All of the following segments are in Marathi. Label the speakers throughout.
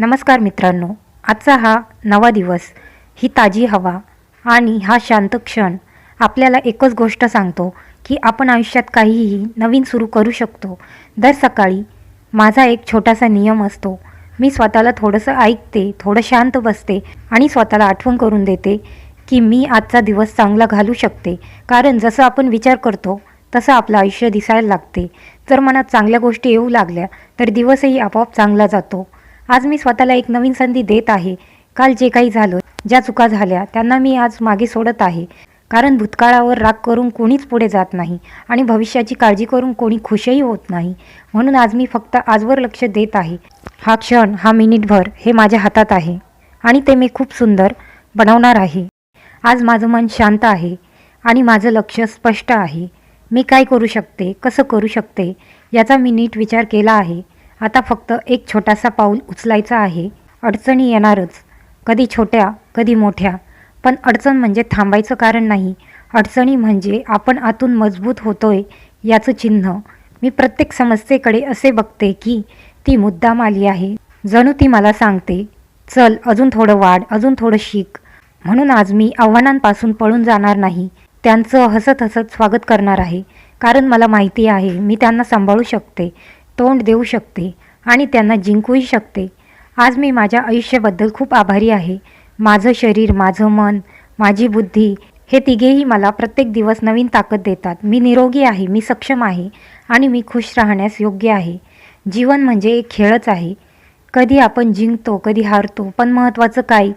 Speaker 1: नमस्कार मित्रांनो आजचा हा नवा दिवस ही ताजी हवा आणि हा शांत क्षण आपल्याला एकच गोष्ट सांगतो की आपण आयुष्यात काहीही नवीन सुरू करू शकतो. दर सकाळी माझा एक छोटासा नियम असतो. मी स्वतःला थोडंसं ऐकते थोडं शांत बसते आणि स्वतःला आठवण करून देते की मी आजचा दिवस चांगला घालू शकते. कारण जसं आपण विचार करतो तसं आपलं आयुष्य दिसायला लागते. जर मनात चांगल्या गोष्टी येऊ लागल्या तर दिवसही आपोआप चांगला जातो. आज मी स्वतःला एक नवीन संधी देत आहे. काल जे काही झालं ज्या चुका झाल्या त्यांना मी आज मागे सोडत आहे. कारण भूतकाळावर राग करून कोणीच पुढे जात नाही आणि भविष्याची काळजी करून कोणी खुशही होत नाही. म्हणून आज मी फक्त आजवर लक्ष देत आहे. हा क्षण हा मिनिटभर हे माझ्या हातात आहे आणि ते मी खूप सुंदर बनवणार आहे. आज माझं मन शांत आहे आणि माझं लक्ष स्पष्ट आहे. मी काय करू शकते कसं करू शकते याचा मी नीट विचार केला आहे. आता फक्त एक छोटासा पाऊल उचलायचा आहे. अडचणी येणारच. कधी छोट्या कधी मोठ्या. पण अडचण म्हणजे थांबायचं कारण नाही. अडचणी म्हणजे आपण आतून मजबूत होतोय याचं चिन्ह. मी प्रत्येक समस्येकडे असे बघते की ती मुद्दाम आली आहे. जणू ती मला सांगते चल अजून थोडं वाढ अजून थोडं शिक. म्हणून आज मी आव्हानांपासून पळून जाणार नाही. त्यांचं हसत हसत स्वागत करणार आहे. कारण मला माहिती आहे मी त्यांना सांभाळू शकते. तोंड देऊ शकते आणि त्यांना जिंकूही शकते. आज मी माझ्या आयुष्याबद्दल खूप आभारी आहे. माझं शरीर माझं मन माझी बुद्धी हे तिघेही मला प्रत्येक दिवस नवीन ताकद देतात. मी निरोगी आहे मी सक्षम आहे आणि मी खुश राहण्यास योग्य आहे. जीवन म्हणजे एक खेळच आहे. कधी आपण जिंकतो कधी हारतो पण महत्त्वाचं काय?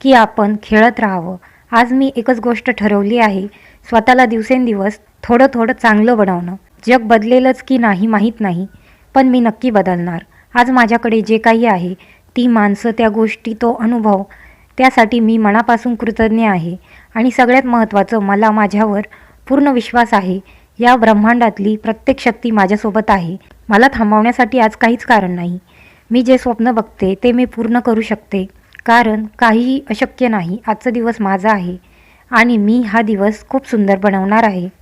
Speaker 1: की आपण खेळत राहावं. आज मी एकच गोष्ट ठरवली आहे स्वतःला दिवसेंदिवस थोडं थोडं चांगलं बनवणं. जग बदलेलच की नाही माहीत नाही. पण मी नक्की बदलणार. आज माझ्याकडे जे काही आहे ती माणसं त्या गोष्टी तो अनुभव त्यासाठी मी मनापासून कृतज्ञ आहे. आणि सगळ्यात महत्त्वाचं मला माझ्यावर पूर्ण विश्वास आहे. या ब्रह्मांडातली प्रत्येक शक्ती माझ्यासोबत आहे. मला थांबवण्यासाठी आज काहीच कारण नाही. मी जे स्वप्न बघते ते मी पूर्ण करू शकते. कारण काहीही अशक्य नाही. आजचा दिवस माझा आहे. आणि मी हा दिवस खूप सुंदर बनवणार आहे.